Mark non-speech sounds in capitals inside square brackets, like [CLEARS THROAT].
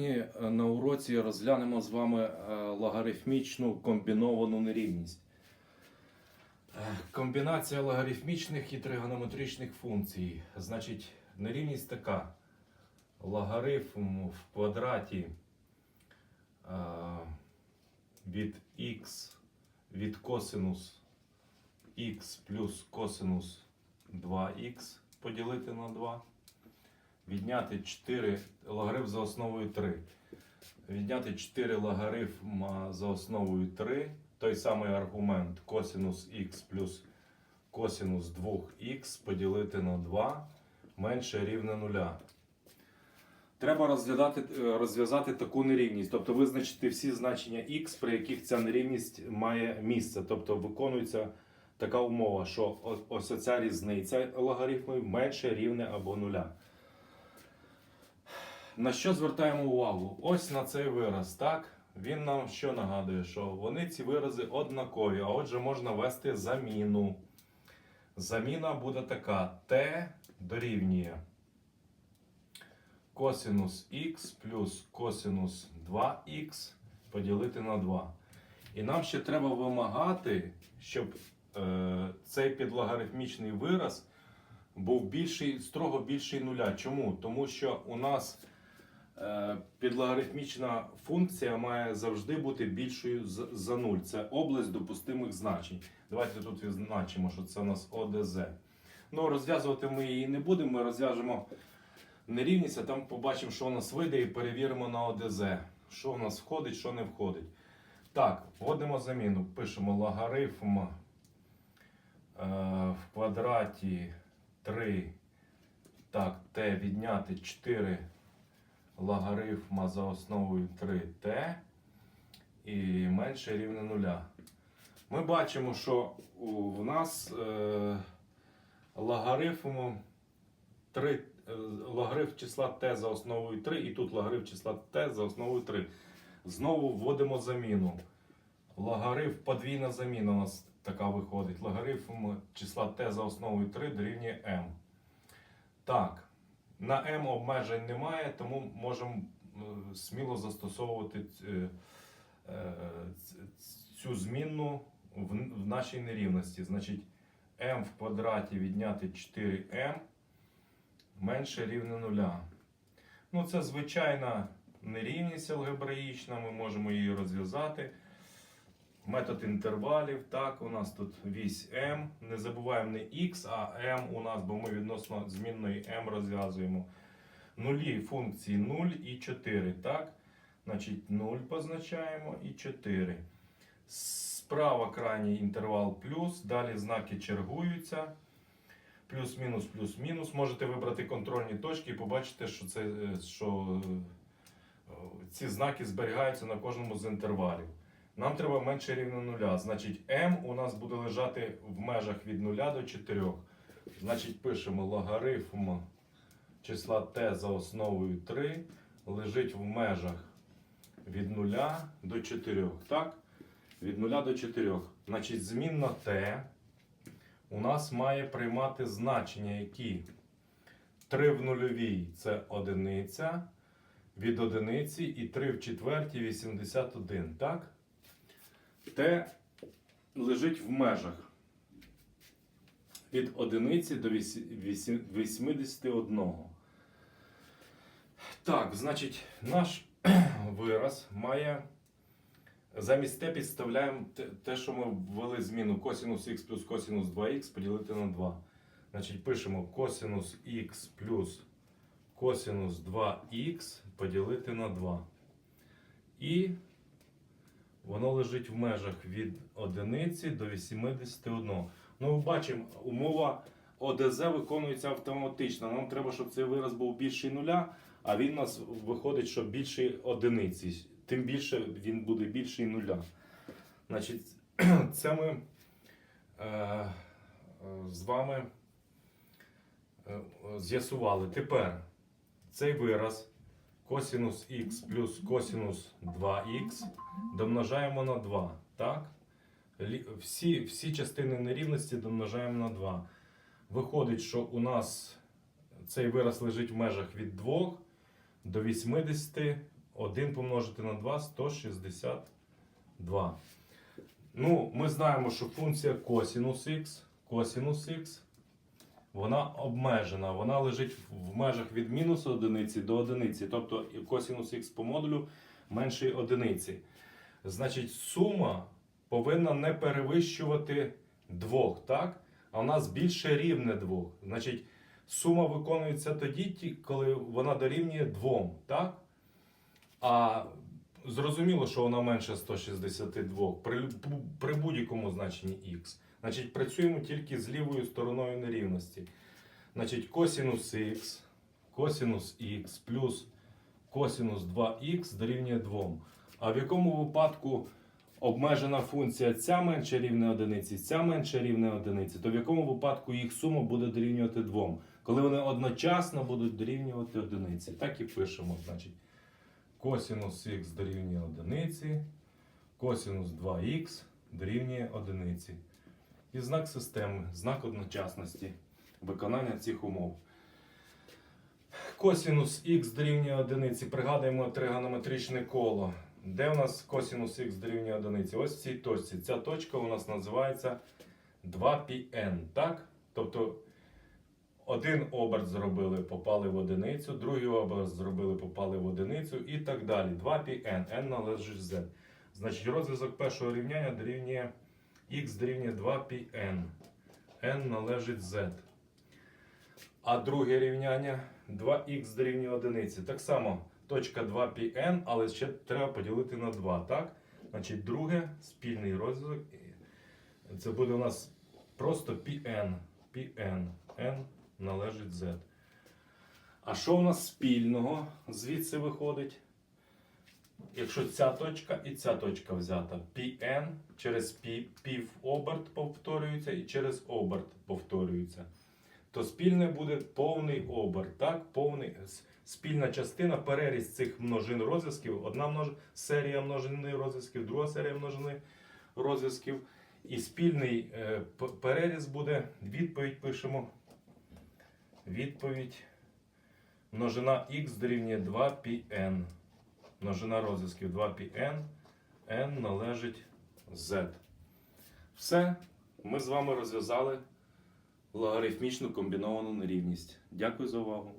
Е, на уроці розглянемо з вами е, логарифмічну комбіновану нерівність. Е, Комбінація логарифмічних і тригонометричних функцій. Значить, нерівність така. Логарифм в квадраті від х від косинус х плюс косинус 2х поділити на 2 відняти 4 логарифм за основою 3. Відняти 4 логарифма за основою 3. Той самий аргумент косинус х плюс косинус 2х поділити на 2 менше рівне 0. Треба е, розв'язати таку нерівність, тобто визначити всі значення х, при яких ця нерівність має місце. Тобто виконується така умова, що ось ця різниця логарифмів менше рівне або нуля. На що звертаємо увагу? Ось на цей вираз, так? Він нам що нагадує, що вони ці вирази однакові, а отже можна ввести заміну. Заміна буде така: t дорівнює косинус х плюс косинус 2х поділити на 2. І нам ще треба вимагати, щоб е, цей підлогарифмічний вираз був більший, строго більший нуля. Чому? Тому що у нас підлогарифмічна функція має завжди бути більшою за 0. Це область допустимих значень. Давайте тут відзначимо, що це у нас ОДЗ. Ну, розв'язувати ми її не будемо, ми розв'яжемо нерівність, а там побачимо, що у нас вийде, і перевіримо на ОДЗ. Що у нас входить, що не входить. Так, вводимо заміну. Пишемо логарифм е, в квадраті 3. Так, t відняти 4 логарифма за основою 3t і менше рівне 0. Ми бачимо, що в нас е, логарифм 3, е, логарифм числа t за основою 3, і тут логарифм числа t за основою 3. Знову вводимо заміну. Логарифм подвійна заміна у нас така виходить. Логарифм числа t за основою 3 дорівнює m. Так, на m обмежень немає, тому можемо е, сміло застосовувати е, е, цю змінну в нашій нерівності. Значить, m в квадраті відняти 4m менше рівне нуля. Ну, це звичайна нерівність алгебраїчна, ми можемо її розв'язати. Метод інтервалів, так, у нас тут вісь m. Не забуваємо не x, а m у нас, бо ми відносно змінної m розв'язуємо. Нулі функції 0 і 4, так? Значить, 0 позначаємо і 4. Справа крайній інтервал плюс, далі знаки чергуються. Плюс-мінус, плюс-мінус. Можете вибрати контрольні точки і побачите, що, це, е, що е, ці знаки зберігаються на кожному з інтервалів. Нам треба менше рівно нуля. Значить, m у нас буде лежати в межах від 0 до 4. Значить, пишемо логарифм числа t за основою 3 лежить в межах від 0 до 4. Так? Від 0 до 4. Значить, змінна t у нас має приймати значення, які 3 в нульовій це одиниця, від одиниці і 3 в четвертій 81. Так? Т лежить в межах від одиниці до вісі- вісі- 81. Так, значить, наш [CLEARS THROAT] вираз має. Замість t підставляємо те- те, що ми ввели зміну косинус х плюс косинус 2х поділити на 2. Значить, пишемо косинус х плюс косинус 2х поділити на 2. І воно лежить в межах від 1 до 81. Ну, бачимо, умова ОДЗ виконується автоматично. Нам треба, щоб цей вираз був більший нуля, а він у нас виходить, що більший одиниці. Тим більше він буде більший нуля. Значить, [CLEARS THROAT] це ми е, з вами е, з'ясували. Тепер цей вираз косинус х плюс косинус 2х домножаємо на 2. Так? Всі, всі частини нерівності домножаємо на 2. Виходить, що у нас цей вираз лежить в межах від 2 до 81. 1 помножити на 2 162. Ну, ми знаємо, що функція косінус х, косінус х, вона обмежена, вона лежить в межах від мінус одиниці до одиниці, тобто косінус х по модулю менше одиниці. Значить, сума повинна не перевищувати 2, так? А у нас більше рівне 2. Значить, сума виконується тоді, коли вона дорівнює 2, так? А зрозуміло, що вона менше 162 при, при будь-якому значенні х. Значить, працюємо тільки з лівою стороною нерівності. Значить, косінус х, косінус х плюс косінус 2х дорівнює 2. А в якому випадку обмежена функція ця менше рівне одиниці, ця менше рівне одиниці, то в якому випадку їх сума буде дорівнювати 2? Коли вони одночасно будуть дорівнювати одиниці. Так і пишемо. Значить, косінус х дорівнює одиниці, косінус 2х дорівнює одиниці. І знак системи, знак одночасності виконання цих умов. Косінус х дорівнює одиниці. Пригадуємо тригонометричне коло. Де у нас косінус х дорівнює одиниці? Ось в цій точці. Ця точка у нас називається 2πn. Так? Тобто один оберт зробили, попали в одиницю, другий оберт зробили, попали в одиницю і так далі. 2πn, n належить z. Значить, розв'язок першого рівняння дорівнює х дорівнює 2πn. n належить z. А друге рівняння 2х дорівнює одиниці. Так само точка 2πn, але ще треба поділити на 2. Так? Значить, друге спільний розв'язок. Це буде у нас просто πn. πn. n належить z. А що у нас спільного звідси виходить? Якщо ця точка і ця точка взята, πn через пі, пів оберт повторюється і через оберт повторюється, то спільне буде повний оберт. Так? Повний, спільна частина, переріз цих множин розв'язків, одна множ, серія множини розв'язків, друга серія множини розв'язків. І спільний е, переріз буде, відповідь пишемо. Відповідь множина х дорівнює 2πn. Множина розв'язків 2πn, n належить z. Все, ми з вами розв'язали логарифмічну комбіновану нерівність. Дякую за увагу.